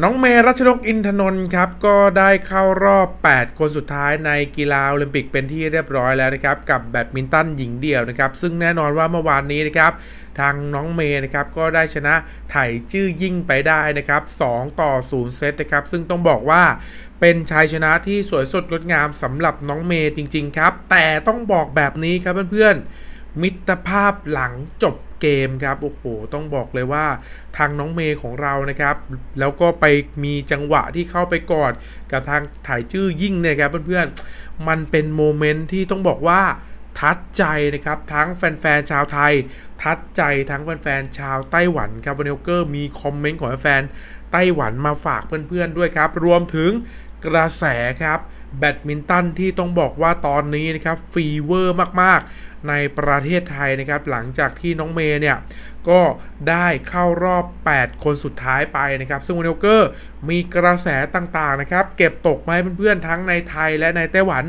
น้องเมรัชนกอินทนนท์ครับก็ได้เข้ารอบ 8 คนสุดท้ายในกีฬาโอลิมปิกเป็นที่เรียบร้อยแล้วนะครับกับแบดมินตันหญิงเดี่ยวนะครับซึ่งแน่นอนว่าเมื่อวานนี้นะครับทางน้องเมย์นะครับก็ได้ชนะไถจื้อยิ่งไปได้นะครับ2ต่อ 0 เซตนะครับซึ่งต้องบอกว่าเป็นชัยชนะที่สวยสดงดงามสำหรับน้องเมย์จริง ๆ ครับ แต่ต้องบอกแบบนี้ครับเพื่อนๆมิตรภาพหลังจบ เกมครับโอ้โหต้องบอกเลยว่าทางน้องเมย์ของเรานะครับ แล้วก็ไปมีจังหวะที่เข้าไปกอดกับทางถ่ายชื่อยิ่งเนี่ยครับเพื่อนๆ มันเป็นโมเมนต์ที่ต้องบอกว่าทัดใจนะครับ ทั้งแฟนๆชาวไทย ทัดใจทั้งแฟนๆชาวไต้หวันครับวันนี้เกอร์มีคอมเมนต์ของแฟนไต้หวันมาฝากเพื่อนๆด้วยครับ รวมถึงกระแสครับ แบดมินตันที่ต้องบอกว่าตอนนี้นะครับฟีเวอร์มากๆ ในประเทศไทยนะครับ หลังจากที่น้องเมย์เนี่ย ก็ได้เข้ารอบ 8 คนสุดท้ายไปนะครับ ซึ่งวันนี้เกอร์มีกระแสต่างๆนะครับ เก็บตกมาให้เพื่อนๆ ทั้งในไทยและในไต้หวัน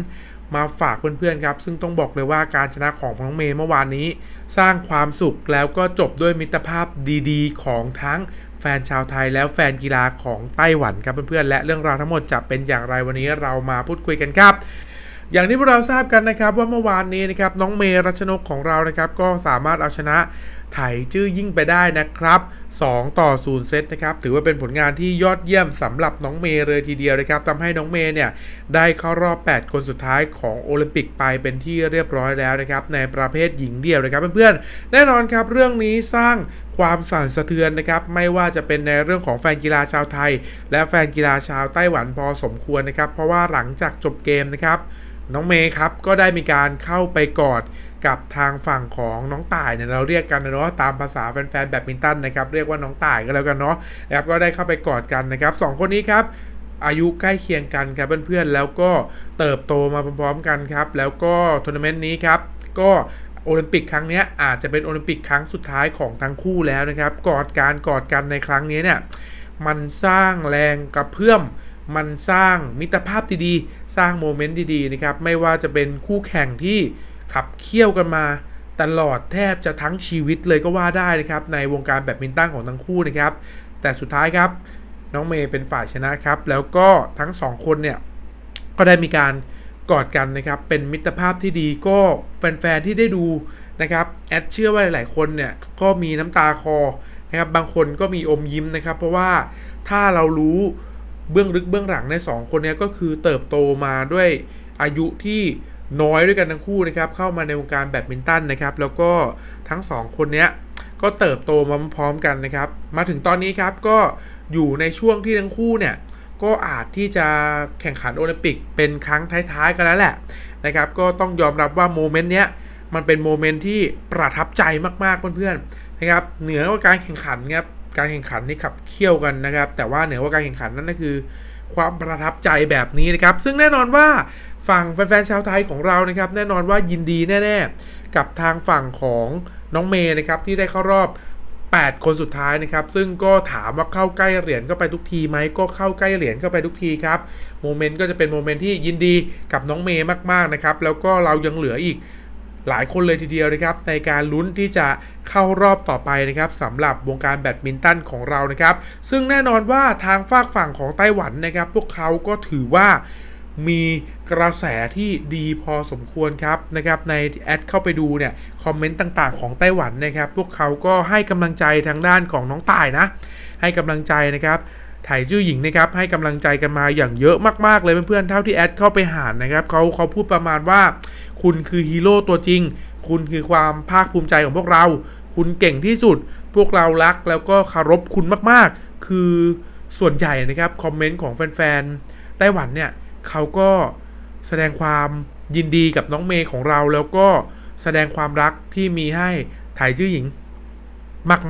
มาฝากเพื่อนๆครับ ซึ่งต้องบอกเลยว่าการชนะของน้องเมย์เมื่อวานนี้ สร้างความสุขแล้วก็จบด้วยมิตรภาพดีๆ ของทั้ง แฟนชาวไทยแล้วแฟนกีฬาของไต้หวันครับเพื่อนๆและเรื่องราวทั้งหมดจะเป็นอย่างไรวันนี้เรามาพูดคุยกันครับอย่างที่พวกเราทราบกันนะครับว่าเมื่อวานนี้นะครับน้องเมรัชนกของเรานะครับก็สามารถเอาชนะไถจื้อยิ่งไปได้นะครับ 2 ต่อ 0 เซตนะครับถือว่าเป็นผลงานที่ยอดเยี่ยมสำหรับน้องเมย์เลยทีเดียวนะครับทำให้น้องเมย์เนี่ยได้เข้ารอบ 8 คนสุดท้ายของโอลิมปิกไปเป็นที่เรียบร้อยแล้วนะครับในประเภทหญิงเดี่ยวนะครับเพื่อนๆแน่นอนครับเรื่องนี้สร้าง ความสั่นสะเทือนนะครับไม่ว่าจะเป็นในเรื่องของแฟนกีฬาชาวไทย และแฟนกีฬาชาวไต้หวันพอสมควรนะครับ เพราะว่าหลังจากจบเกมนะครับน้องเมย์ครับก็ได้มีการเข้าไปกอดกับทางฝั่งของน้องต่ายเนี่ยเราเรียกกันนะเนาะตามภาษาแฟนๆแบดมินตันนะครับเรียกว่าน้องต่ายก็แล้วกันเนาะนะครับก็ได้เข้าไปกอดกันนะครับสองคนนี้ครับอายุใกล้เคียงกันครับเพื่อนๆแล้วก็เติบโตมาพร้อมๆกันครับแล้วก็ทัวร์นาเมนต์นี้ครับก็ โอลิมปิกครั้งนี้อาจจะเป็นโอลิมปิกครั้งสุดท้ายของทั้งคู่แล้วนะครับ กอดการกอดกันในครั้งนี้เนี่ยมันสร้างแรงกระเพื่อม มันสร้างมิตรภาพดีๆ สร้างโมเมนต์ดีๆนะครับ ไม่ว่าจะเป็นคู่แข่งที่ขับเคี่ยวกันมาตลอดแทบจะทั้งชีวิตเลยก็ว่าได้นะครับ ในวงการแบดมินตันของทั้งคู่นะครับ แต่สุดท้ายครับน้องเมย์เป็นฝ่ายชนะครับ แล้วก็ทั้งสองคนเนี่ยก็ได้มีการ กอดกันนะครับ เป็นมิตรภาพที่ดีก็แฟนๆที่ได้ดูนะครับแอดเชื่อว่าหลายๆคนเนี่ยก็มีน้ำตาคอนะครับบางคนก็มีอมยิ้มนะครับ เพราะว่าถ้าเรารู้เบื้องลึกเบื้องหลังในสองคนนี้ก็คือเติบโตมาด้วยอายุที่น้อยด้วยกันทั้งคู่นะครับ เข้ามาในวงการแบดมินตันนะครับ แล้วก็ทั้งสองคนนี้ก็เติบโตมาพร้อมกันนะครับ มาถึงตอนนี้ครับก็อยู่ในช่วงที่ทั้งคู่เนี่ย ก็อาจที่จะแข่งขันโอลิมปิกเป็นครั้งท้ายๆกันแล้วแหละนะครับก็ต้องยอมรับว่าโมเมนต์เนี้ยมันเป็นโมเมนต์ที่ประทับใจมากๆเพื่อนๆนะครับเหนือกว่าการแข่งขันครับการแข่งขันที่ขับเคี่ยวกันนะครับ แต่ว่าเหนือกว่าการแข่งขันนั่นก็คือ ความประทับใจแบบนี้นะครับ ซึ่งแน่นอนว่าฝั่งแฟนๆชาวไทยของเรานะครับ แน่นอนว่ายินดีแน่ ๆ กับทางฝั่งของน้องเมย์นะครับที่ได้เข้ารอบ 8 คนสุดท้ายนะครับ ซึ่งก็ถามว่าเข้าใกล้เหรียญเข้าไปทุกทีไหมก็เข้าใกล้เหรียญเข้าไปทุกทีครับโมเมนต์ก็จะเป็นโมเมนต์ที่ยินดีกับน้องเมย์มากๆนะครับ แล้วก็เรายังเหลืออีกหลายคนเลยทีเดียวนะครับในการลุ้นที่จะเข้ารอบต่อไปนะครับสำหรับวงการแบดมินตันของเรานะครับ ซึ่งแน่นอนว่าทางฝากฝั่งของไต้หวันนะครับ พวกเขาก็ถือว่า มีกระแสที่ดีพอสมควรครับนะครับในแอดเข้าไปดูเนี่ยคอมเมนต์ต่างๆ ของไต้หวันนะครับ พวกเขาก็ให้กำลังใจทางด้านของน้องต่ายนะ ให้กำลังใจนะครับไถจื้อหญิงนะครับให้กำลังใจกันมาอย่างเยอะมากๆเลยเพื่อนๆเท่าที่แอดเข้าไปหานนะครับเขาเขาพูดประมาณว่า คุณคือฮีโร่ตัวจริง คุณคือความภาคภูมิใจของพวกเรา คุณเก่งที่สุด พวกเรารักแล้วก็เคารพคุณมากๆ คือส่วนใหญ่นะครับคอมเมนต์ของแฟนๆไต้หวันเนี่ย เขาก็แสดงความยินดีกับน้องเมย์ของเรา แล้วก็แสดงความรักที่มีให้ไถจื้อหญิง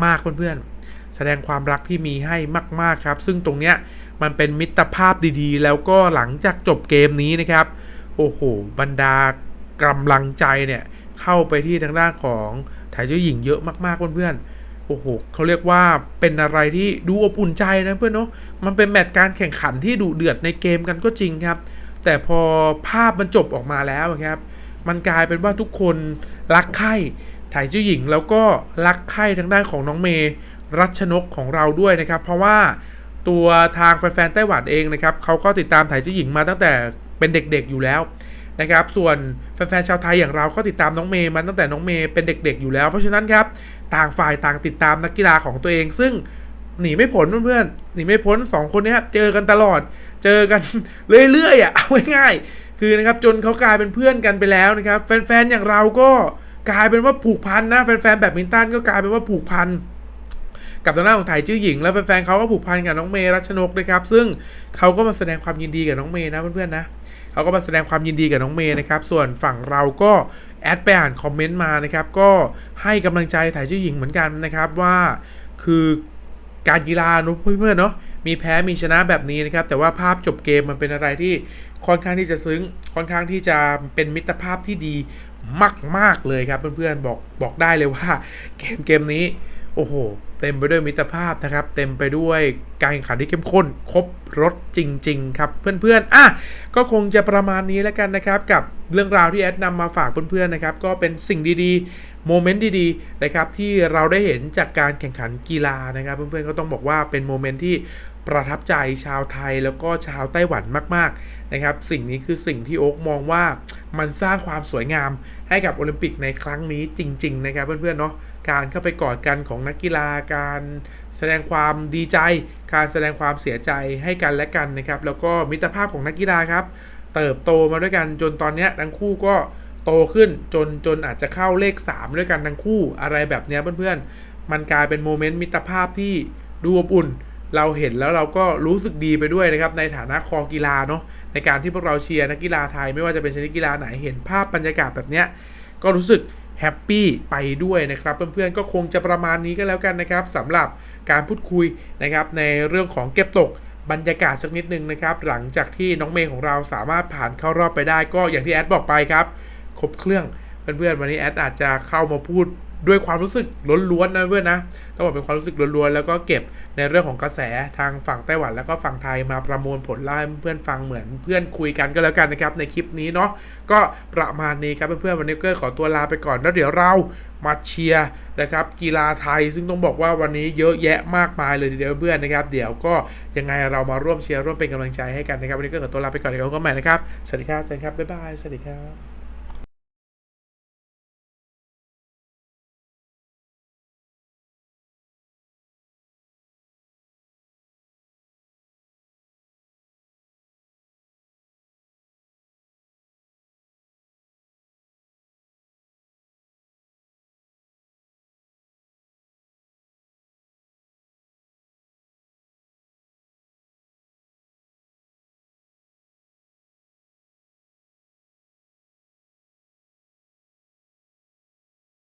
มากๆเพื่อนๆ แสดงความรักที่มีให้มากๆครับ ซึ่งตรงเนี้ยมันเป็นมิตรภาพดีๆ แล้วก็หลังจากจบเกมนี้นะครับ โอ้โห บรรดากำลังใจเนี่ย เข้าไปที่ทางด้านของไทยเจ้าหญิงเยอะมากๆเพื่อนๆ อ้โหเขาเรียกว่าเป็นอะไรที่ดูอบอุ่นใจนะเพื่อนเนาะมันเป็นแมตช์การแข่งขันที่ดุเดือดในเกมกันก็จริงครับ แต่พอภาพมันจบออกมาแล้วครับ มันกลายเป็นว่าทุกคนรักใคร่ไถเจ้าหญิงแล้วก็รักใคร่ทางด้านของน้องเมย์รัชนกของเราด้วยนะครับ เพราะว่าตัวทางแฟนๆไต้หวันเองนะครับเขาก็ติดตามไถจี้หญิงมาตั้งแต่เป็นเด็กๆอยู่แล้ว นะครับ ส่วนแฟนๆชาวไทยอย่างเราก็ติดตามน้องเมย์มาตั้งแต่น้องเมย์เป็นเด็ก ๆ อยู่แล้ว เพราะฉะนั้นครับต่างฝ่ายต่างติดตามนักกีฬาของตัวเอง ซึ่งหนีไม่พ้นเพื่อนๆหนีไม่พ้นสองคนนี้เจอกันตลอด เจอกันเรื่อยๆอะเอาง่ายๆคือนะครับจนเขากลายเป็นเพื่อนกันไปแล้วนะครับ แฟนๆอย่างเราก็กลายเป็นว่าผูกพันนะแฟนๆแบบมินตันก็กลายเป็นว่าผูกพันกับทางด้าของไทยชื่อหญิง แล้วแฟนๆเขาก็ผูกพันกับน้องเมย์รัชนกนะครับซึ่งเขาก็มาแสดงความยินดีกับน้องเมย์นะเพื่อนๆนะ เขาก็มาแสดงความยินดีกับน้องเมย์นะครับ ส่วนฝั่งเราก็แอดไปอ่านคอมเมนต์มานะครับ ก็ให้กำลังใจไทยชื่อหญิงเหมือนกันนะครับว่าคือการกีฬาเนอะเพื่อนๆเนาะมีแพ้มีชนะแบบนี้นะครับ แต่ว่าภาพจบเกมมันเป็นอะไรที่ค่อนข้างที่จะซึ้ง ค่อนข้างที่จะเป็นมิตรภาพที่ดีมาก ๆ เลยครับเพื่อนๆบอกบอกได้เลยว่า เกมเกมนี้ โอ้โห เต็มไปด้วยมิตรภาพนะครับ เต็มไปด้วยการแข่งขันที่เข้มข้น ครบรถจริง ๆ ครับเพื่อนๆอะก็คงจะประมาณนี้แล้วกันนะครับ กับเรื่องราวที่แอดนำมาฝากเพื่อนๆนะครับ ก็เป็นสิ่งดีๆโมเมนต์ดีๆนะครับที่เราได้เห็นจากการแข่งขันกีฬานะครับ เพื่อนๆก็ต้องบอกว่าเป็นโมเมนต์ที่ ประทับใจชาวไทยแล้วก็ชาวไต้หวันมากๆนะครับ สิ่งนี้คือสิ่งที่โอ๊กมองว่ามันสร้างความสวยงามให้กับโอลิมปิกในครั้งนี้จริง ๆ นะครับเพื่อนๆเนาะการเข้าไปกอดกันของนักกีฬาการแสดงความดีใจ การแสดงความเสียใจให้กันและกันนะครับ แล้วก็มิตรภาพของนักกีฬาครับ เติบโตมาด้วยกันจนตอนนี้ทั้งคู่ก็โตขึ้นจนจนอาจจะเข้าเลข 3 ด้วยกันทั้งคู่อะไรแบบเนี้ยเพื่อนๆ มันกลายเป็นโมเมนต์มิตรภาพที่ดูอบอุ่น เราเห็นแล้วเราก็รู้สึกดีไปด้วยนะครับ ในฐานะคอกีฬาเนาะในการที่พวกเราเชียร์นักกีฬาไทย ไม่ว่าจะเป็นชนิดกีฬาไหนเห็นภาพบรรยากาศแบบเนี้ยก็รู้สึกแฮปปี้ไปด้วยนะครับเพื่อนๆก็คงจะประมาณนี้ก็แล้วกันนะครับสำหรับการพูดคุยนะครับในเรื่องของเก็บตกบรรยากาศสักนิดนึงนะครับ หลังจากที่น้องเมย์ของเราสามารถผ่านเข้ารอบไปได้ก็อย่างที่แอดบอกไปครับครบเครื่อง เพื่อนๆวันนี้แอดอาจจะเข้ามาพูดด้วยความรู้สึกล้วนๆนะเพื่อนนะต้องบอกเป็นความรู้สึกล้วนๆแล้วก็เก็บในเรื่องของกระแสทางฝั่งไต้หวันแล้วก็ฝั่งไทยมาประมวลผลไล่เพื่อนฟังเหมือนเพื่อนคุยกันก็แล้วกันนะครับในคลิปนี้เนาะก็ประมาณนี้ครับเพื่อนๆวันนี้ก็ขอตัวลาไปก่อนแล้วเดี๋ยวเรามาเชียร์นะครับกีฬาไทยซึ่งต้องบอกว่าวันนี้เยอะแยะมากมายเลยเดียวเพื่อนนะครับ เดี๋ยวก็ยังไงเรามาร่วมเชียร์ร่วมเป็นกำลังใจให้กันนะครับวันนี้ก็ขอตัวลาไปก่อนเดี๋ยวพบกันใหม่นะครับสวัสดีครับเจนครับบ๊ายบายสวัสดีครับ